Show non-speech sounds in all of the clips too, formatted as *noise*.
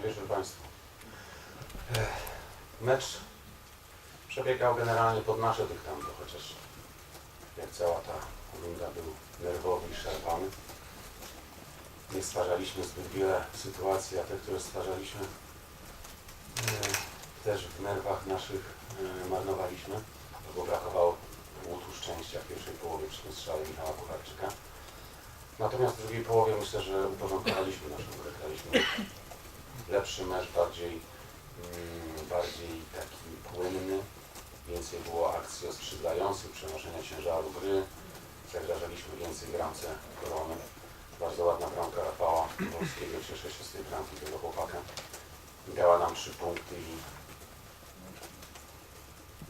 Wieczór Państwu. Mecz przebiegał generalnie pod nasze dyktando, chociaż jak cała ta runda był nerwowy i szarpany. Nie stwarzaliśmy zbyt wiele sytuacji, a te, które stwarzaliśmy, e, też w nerwach naszych e, marnowaliśmy, bo brakowało łutu szczęścia w pierwszej połowie przy strzale Michała Kucharczyka. Natomiast w drugiej połowie myślę, że uporządkowaliśmy naszą grę. Lepszy mecz, bardziej, mm, bardziej taki płynny. Więcej było akcji oskrzydlających, przenoszenia ciężaru gry. Zagrażaliśmy więcej bramce korony. Bardzo ładna bramka Rafała Wolskiego. Cieszę się z tej bramki tego chłopaka. Dała nam trzy punkty i,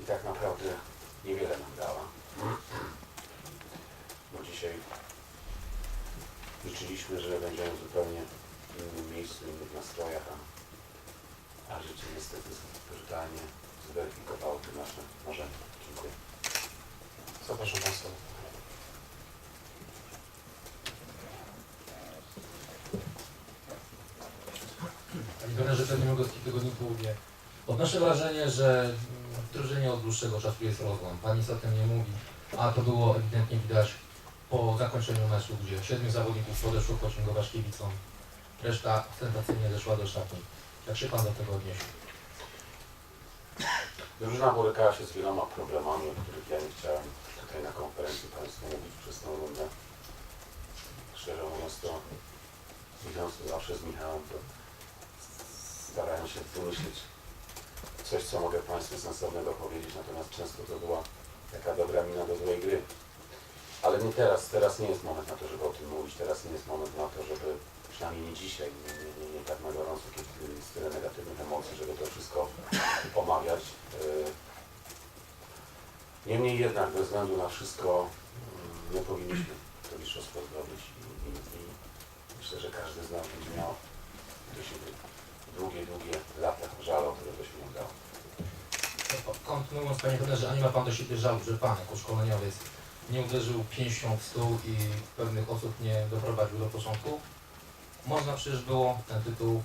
i tak naprawdę niewiele nam dała. Bo dzisiaj liczyliśmy, że będziemy w innym miejscu, innych nastrojach, a, a życie niestety brutalnie zweryfikowało te nasze marzenia. Dziękuję. Zapraszam Państwa. Trenerze, w tygodniu południe. Odnoszę wrażenie, że w drużynie od dłuższego czasu jest rozłam. Pan nic o tym nie mówi, a to było ewidentnie widać po zakończeniu meczu, gdzie siedmiu zawodników podeszło coachingować kibicom. Reszta ostentacyjnie zeszła do szatni. Jak się Pan do tego odniesie? Drużyna borykała się z wieloma problemami, o których ja nie chciałem tutaj na konferencji Państwu mówić przez tą rundę. Szczerze mówiąc to, widząc to zawsze z Michałem, to starałem się wymyślić coś, co mogę Państwu sensownego powiedzieć, natomiast często to była taka dobra mina do złej gry. Ale nie teraz, teraz nie jest moment na to, żeby o tym mówić, teraz nie jest moment na to, żeby, przynajmniej nie dzisiaj, nie, nie, nie, tak na gorąco, kiedy jest tyle negatywnych emocji, żeby to wszystko omawiać. Yy, Niemniej jednak, bez względu na wszystko, mm, nie powinniśmy to mistrzostwo zdobyć i, i, i myślę, że każdy z nas będzie miał do siebie długie, długie lata żalu, które to się nie udało. Kontynuując Panie trenerze, a nie ma Pan do siebie żalu, że Pan jako szkoleniowiec nie uderzył pięścią w stół i pewnych osób nie doprowadził do początku? Można przecież było ten tytuł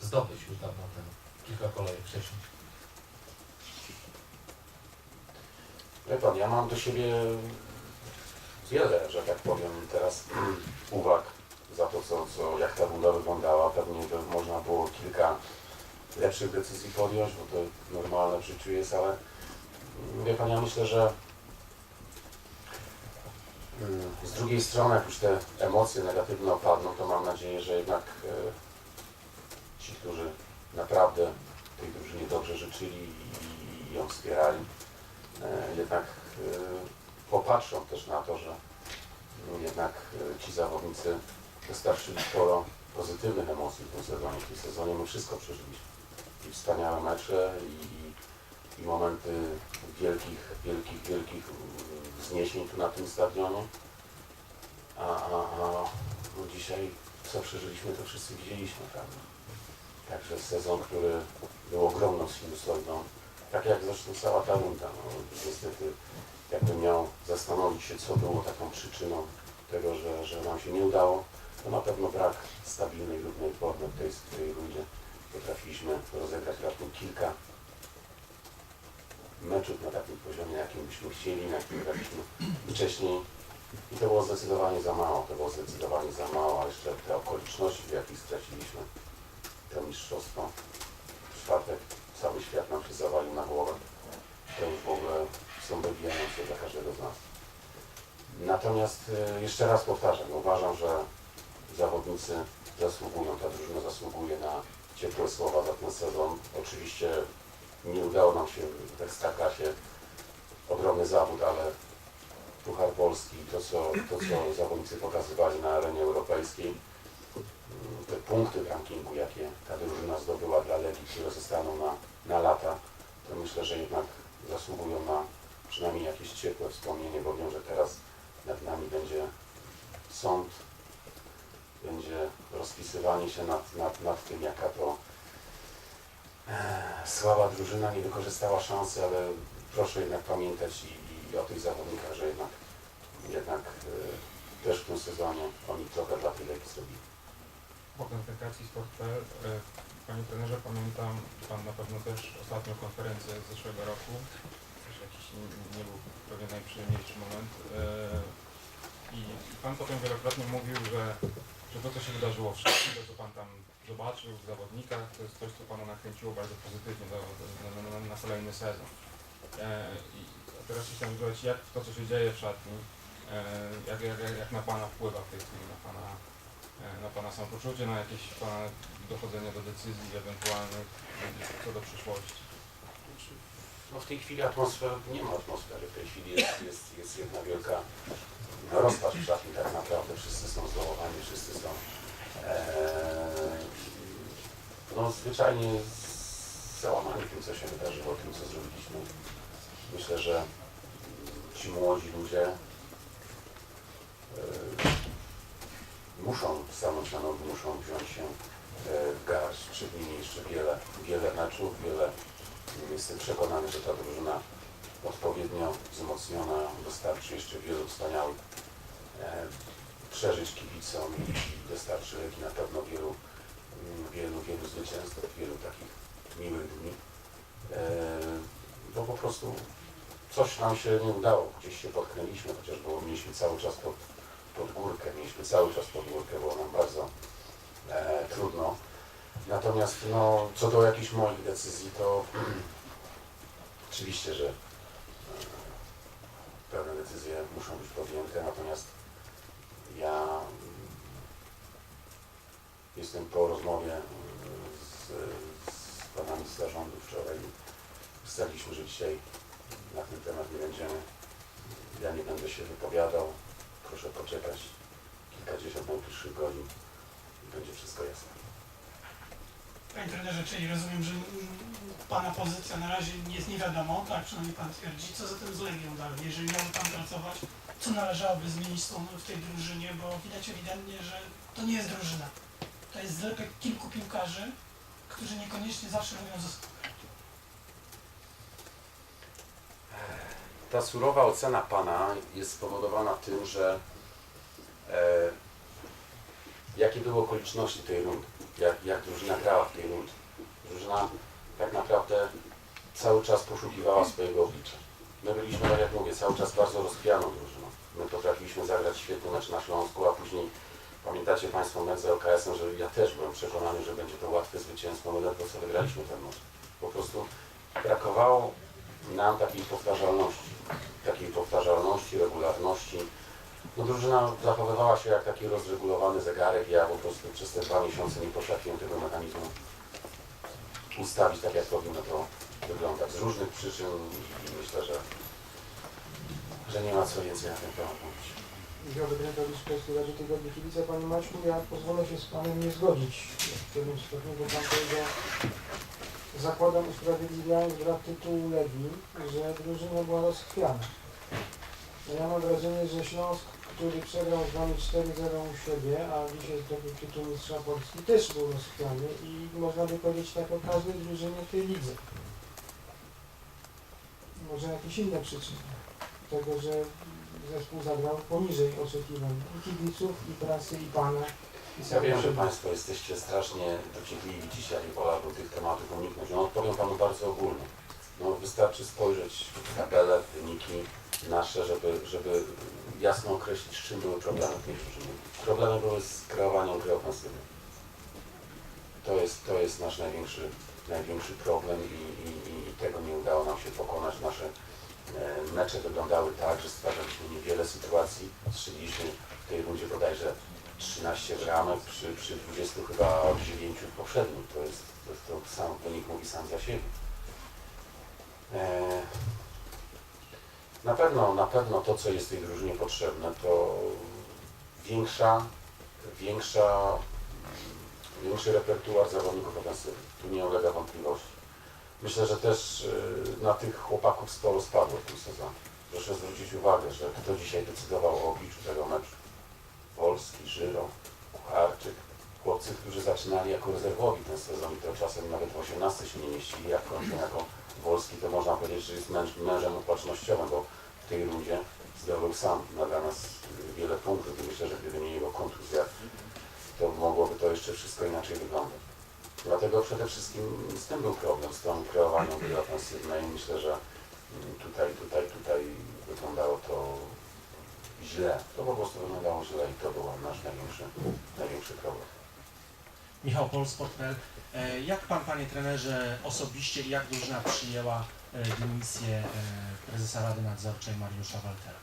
zdobyć już dawno temu, kilka kolejek wcześniej. Wie Pan, ja mam do siebie wiele, że tak powiem, teraz *clears throat* uwag za to, co, co, jak ta runda wyglądała. Pewnie by można było kilka lepszych decyzji podjąć, bo to normalne w życiu jest, ale mm, wie Pan, ja myślę, że z drugiej strony, jak już te emocje negatywne opadną, to mam nadzieję, że jednak e, ci, którzy naprawdę tej drużynie dobrze życzyli i- ją wspierali, e, jednak e, popatrzą też na to, że no, jednak ci zawodnicy dostarczyli sporo pozytywnych emocji w tym sezonie. W tym sezonie my wszystko przeżyliśmy. I wspaniałe mecze, i, i, momenty wielkich, wielkich, wielkich wzniesień tu na tym stadionie. A, a, a no dzisiaj co przeżyliśmy, to wszyscy widzieliśmy, prawda? Także sezon, który był ogromną sinusoidą, tak jak zresztą cała ta runda. No, niestety, jakbym miał zastanowić się, co było taką przyczyną tego, że, że nam się nie udało, to na pewno brak stabilnej, równej formy w tej, tej rundzie. Potrafiliśmy rozegrać raptem kilka meczów na takim poziomie, jakim byśmy chcieli, na jakim graliśmy wcześniej. I to było zdecydowanie za mało, to było zdecydowanie za mało, a jeszcze te okoliczności, w jakich straciliśmy to mistrzostwo. W czwartek cały świat nam się zawalił na głowę. To już w ogóle są wybijające dla każdego z nas. Natomiast e, jeszcze raz powtarzam, uważam, że zawodnicy zasługują, ta drużyna zasługuje na ciepłe słowa za ten sezon. Oczywiście nie udało nam się w Ekstraklasie ogromny zawód, ale Puchar Polski, to co, to co zawodnicy pokazywali na arenie europejskiej, te punkty w rankingu, jakie ta drużyna zdobyła dla Legii, które zostaną na, na lata, to myślę, że jednak zasługują na przynajmniej jakieś ciepłe wspomnienie, bo wiem, że teraz nad nami będzie sąd, będzie rozpisywanie się nad, nad, nad tym, jaka to słaba drużyna nie wykorzystała szansy, ale proszę jednak pamiętać i, i o tych zawodnikach, że jednak, jednak e, też w tym sezonie oni trochę dla tej leki zrobili. po konfrontacji Sport.pl. E, Panie trenerze, pamiętam Pan na pewno też ostatnią konferencję z zeszłego roku. Też jakiś nie, nie był pewnie najprzyjemniejszy moment. E, I i Pan potem wielokrotnie mówił, że, że to, co się wydarzyło w to, co Pan tam zobaczył w zawodnikach, to jest coś, co Pana nakręciło bardzo pozytywnie do, na, na, na kolejny sezon. E, I teraz chciałem zapytać, jak to, co się dzieje w szatni, e, jak, jak, jak- na Pana wpływa w tej chwili, na Pana, e, na pana samopoczucie, na jakieś Pana dochodzenie do decyzji ewentualnych co do przyszłości. Znaczy, No w tej chwili atmosfera, nie ma atmosfery, w tej chwili jest, jest, jest jedna wielka rozpacz w tak naprawdę, wszyscy są zdołowani, wszyscy są e, no zwyczajnie załamani tym, co się wydarzyło, tym, co zrobiliśmy. Myślę, że ci młodzi ludzie e, muszą stanąć na nogi, muszą wziąć się e, w garść. Przed nimi jeszcze wiele, wiele meczów, wiele Jestem przekonany, że ta drużyna odpowiednio wzmocniona dostarczy jeszcze wielu wspaniałych przeżyć kibicom i dostarczy na pewno wielu, mm, wielu, wielu zwycięstw, wielu takich miłych dni. E, bo po prostu coś nam się nie udało, gdzieś się potknęliśmy, chociaż było, mieliśmy cały czas pod, pod górkę, mieliśmy cały czas pod górkę, było nam bardzo e, trudno. Natomiast no, co do jakichś moich decyzji, to *clears throat* oczywiście, że e, pewne decyzje muszą być podjęte, natomiast ja jestem po rozmowie z, z panami z zarządu wczoraj. Ustaliliśmy, że dzisiaj na ten temat nie będziemy. Ja nie będę się wypowiadał. Proszę poczekać kilkadziesiąt najbliższych godzin i będzie wszystko jasne. Panie trenerze, czyli rozumiem, że Pana pozycja na razie jest nie wiadomo, tak przynajmniej Pan twierdzi. Co zatem z Legią dalej? Jeżeli miałby Pan pracować, co należałoby zmienić w tej drużynie, bo widać ewidentnie, że to nie jest drużyna. To jest zlepek kilku piłkarzy, którzy niekoniecznie zawsze mówią ze sobą. Ta surowa ocena Pana jest spowodowana tym, że e, jakie były okoliczności tej rundy, jak, jak drużyna grała w tej rundzie. Drużyna tak naprawdę cały czas poszukiwała swojego oblicza. My byliśmy, tak jak mówię, cały czas bardzo rozchwianą drużyną. My potrafiliśmy zagrać świetny mecz na Śląsku, a później pamiętacie Państwo mecz z LKS-em, że ja też byłem przekonany, że będzie to łatwe zwycięstwo, my ledwo co wygraliśmy ten mecz. Po prostu brakowało nam takiej powtarzalności, takiej powtarzalności, regularności. No drużyna zachowywała się jak taki rozregulowany zegarek. Ja po prostu przez te dwa miesiące nie potrafiłem tego mechanizmu ustawić tak, jak powinno to wyglądać. Z różnych przyczyn i myślę, że, że nie ma co więcej na ten temat mówić. Michał Wydrętowicz, Polski Radzie Tygodni Kibice. Panie Maćku, ja pozwolę się z Panem nie zgodzić w pewnym stopniu, bo Pan powiedział, zakładam usprawiedliwiając brak tytułu Legii, że drużyna była rozchwiana. No Ja mam wrażenie, że Śląsk, który przegrał z nami 4-0 u siebie, a dzisiaj zdobył tytuł mistrza Polski, też był rozchwiany i można by powiedzieć tak o każdej drużynie w tej lidze. Może jakieś inne przyczyny tego, że zespół zagrał poniżej oczekiwań i kibiców, i prasy, i pana. I Ja wiem, że. Państwo jesteście strasznie dociekliwi dzisiaj i wolałbym tych tematów uniknąć. No odpowiem Panu bardzo ogólnie. No, wystarczy spojrzeć w tabelę, w wyniki nasze, żeby, żeby jasno określić, z czym były problemy w tej drużynie. Problemy były z kreowaniem gry ofensywnej. To jest, to jest nasz największy, największy problem i, i, i tego nie udało nam się pokonać. Nasze mecze wyglądały tak, że stwarzaliśmy niewiele sytuacji. Strzeliliśmy w tej rundzie bodajże 13 bramek przy, przy 20 chyba 9 w poprzednim. To jest, to, jest, to sam wynik mówi sam za siebie. E, na pewno, na pewno to, co jest tej drużynie potrzebne, to większa, większa, większy repertuar zawodników ofensywnych. Tu nie ulega wątpliwości. Myślę, że też y, na tych chłopaków sporo spadło w tym sezonie. Proszę zwrócić uwagę, że kto dzisiaj decydował o obliczu tego meczu. Wolski, Żyro, Kucharczyk, chłopcy, którzy zaczynali jako rezerwowi ten sezon i to czasem nawet w 18 się nie mieścili, jak kończą jako Wolski, to można powiedzieć, że jest męż, mężem opatrznościowym, bo w tej rundzie zdobył sam dla nas wiele punktów i myślę, że gdyby nie jego kontuzja, to mogłoby to jeszcze wszystko inaczej wyglądać. Dlatego przede wszystkim z tym był problem, z tą kreowaniem gry ofensywnej. Myślę, że tutaj, tutaj, tutaj wyglądało to źle. To po prostu wyglądało źle i to był nasz największy, największy problem. Michał Polsport.pl. E, Jak pan, panie trenerze, osobiście i jak drużyna przyjęła e, dymisję e, prezesa Rady Nadzorczej Mariusza Waltera?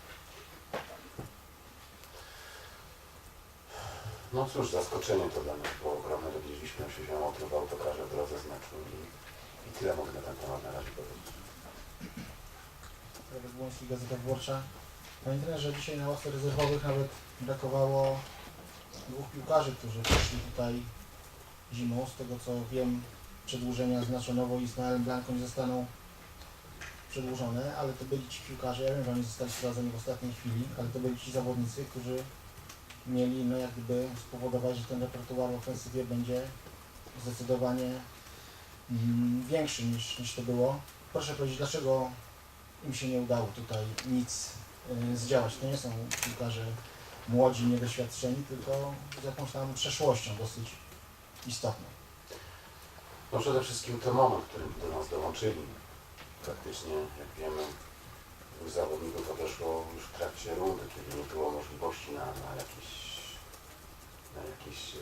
No cóż, zaskoczenie to dla nas było ogromne. Dowiedzieliśmy się o tym w autokarze w drodze z meczu i, i tyle mogę na ten temat na razie powiedzieć. Radek Błoński, Gazeta Wyborcza. Panie trenerze, dzisiaj na ławce rezerwowych nawet brakowało dwóch piłkarzy, którzy przyszli tutaj zimą. Z tego co wiem, przedłużenia z Naczonowo i z Noelem Blanką nie zostaną przedłużone, ale to byli ci piłkarze, ja wiem, że oni zostali sprowadzeni w ostatniej chwili, ale to byli ci zawodnicy, którzy mieli no jak gdyby spowodować, że ten repertuar w ofensywie będzie zdecydowanie mm, większy niż, niż to było. Proszę powiedzieć, dlaczego im się nie udało tutaj nic y, zdziałać. To nie są piłkarze młodzi, niedoświadczeni, tylko z jakąś tam przeszłością dosyć istotną. No przede wszystkim ten moment, w którym do nas dołączyli. Praktycznie, jak wiemy, dwóch zawodników odeszło już w trakcie rundy, kiedy nie było możliwości na, na jakieś, na jakieś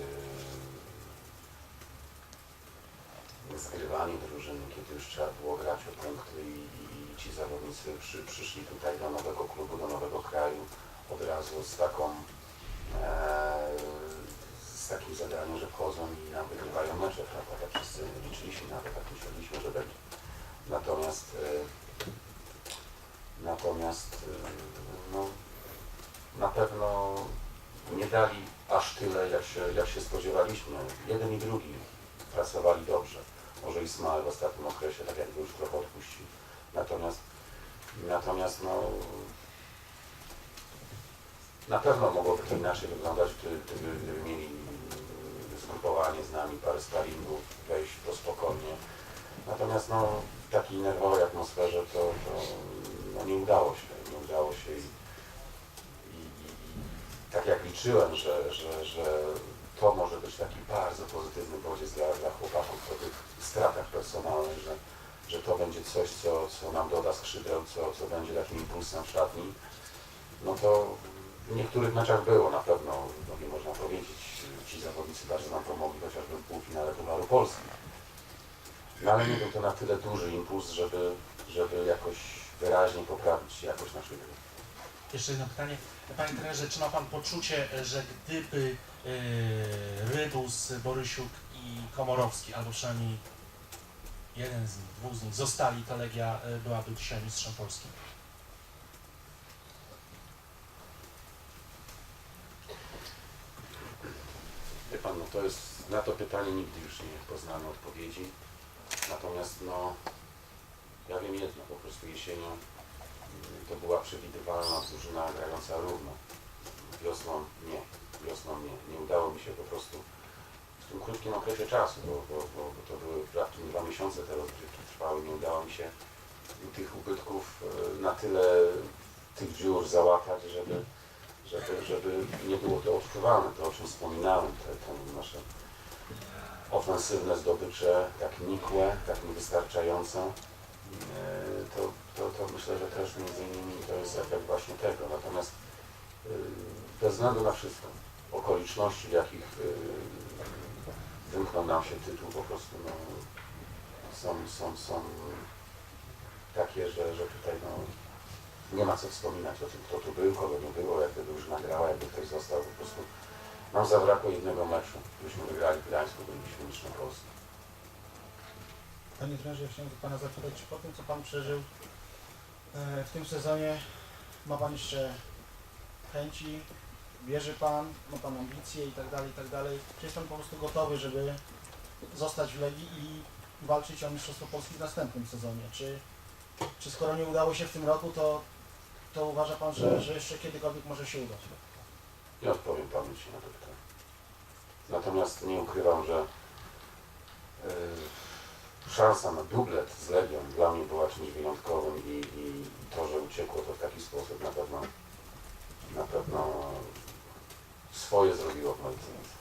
yy, zgrywanie drużyny, kiedy już trzeba było grać o punkty i, i ci zawodnicy przy, przyszli tutaj do nowego klubu, do nowego kraju od razu z taką e, z takim zadaniem, że wchodzą i nam wygrywają mecze, prawda? Tak wszyscy liczyliśmy nawet, tak myśleliśmy, że będzie. Natomiast e, natomiast e, no, na pewno nie dali aż tyle, jak się, jak się spodziewaliśmy. Jeden i drugi pracowali dobrze. Może Ismael w ostatnim okresie, tak jakby już trochę odpuścił. Natomiast natomiast no na pewno mogłoby to inaczej wyglądać, gdyby, gdyby, mieli mm, zgrupowanie z nami, parę sparingów, wejść to spokojnie. Natomiast no, w takiej nerwowej atmosferze to, to no, nie udało się, nie udało się i, i, i, i tak jak liczyłem, że, że, że to może być taki bardzo pozytywny bodziec dla, dla chłopaków po tych stratach personalnych, że, że to będzie coś, co, co nam doda skrzydeł, co, co będzie takim impulsem w szatni, no to w niektórych meczach było na pewno, no nie można powiedzieć, ci zawodnicy bardzo nam pomogli, chociażby w półfinale Pucharu Polski. No ale nie był to na tyle duży impuls, żeby, żeby jakoś wyraźnie poprawić jakość naszej gry. Jeszcze jedno pytanie. Panie trenerze, czy ma pan poczucie, że gdyby Rybus, Borysiuk i Komorowski, albo przynajmniej jeden z nich, dwóch z nich zostali, to Legia e, byłaby dzisiaj mistrzem Polski? Wie pan, no to jest, na to pytanie nigdy już nie poznamy odpowiedzi. Natomiast no, ja wiem jedno, po prostu jesienią mm, to była przewidywalna drużyna grająca równo. Wiosną nie, wiosną nie. Nie udało mi się po prostu w tym krótkim okresie czasu, bo, bo, bo, bo to były raptem dwa miesiące te rozgrywki trwały, nie udało mi się tych ubytków e, na tyle tych dziur załatać, żeby, żeby, żeby nie było to odczuwane, to o czym wspominałem, te, te nasze ofensywne zdobycze, tak nikłe, tak niewystarczające, e, to, to, to myślę, że też między innymi to jest efekt właśnie tego. Natomiast e, bez względu na wszystko, okoliczności, w jakich e, wymknął nam się tytuł, po prostu no, są, są, są takie, że, że tutaj no, nie ma co wspominać o tym, kto tu był, kogo nie było, jak gdyby już nagrała, jakby ktoś został po prostu. Nam zabrakło jednego meczu, gdybyśmy wygrali w Gdańsku, bylibyśmy mistrzem Polski. Panie trenerze, chciałem Pana zapytać, czy po tym, co Pan przeżył e, w tym sezonie, ma Pan jeszcze chęci, wierzy Pan, ma Pan ambicje i tak dalej, i tak dalej. Czy jest Pan po prostu gotowy, żeby zostać w Legii i walczyć o Mistrzostwo Polski w następnym sezonie? Czy, czy skoro nie udało się w tym roku, to, to uważa Pan, że, że jeszcze kiedykolwiek może się udać? Nie odpowiem Panu dzisiaj na to pytanie. Natomiast nie ukrywam, że yy, szansa na dublet z Legią dla mnie była czymś wyjątkowym i, i to, że uciekło to w taki sposób na pewno na pewno swoje zrobiło w sercu.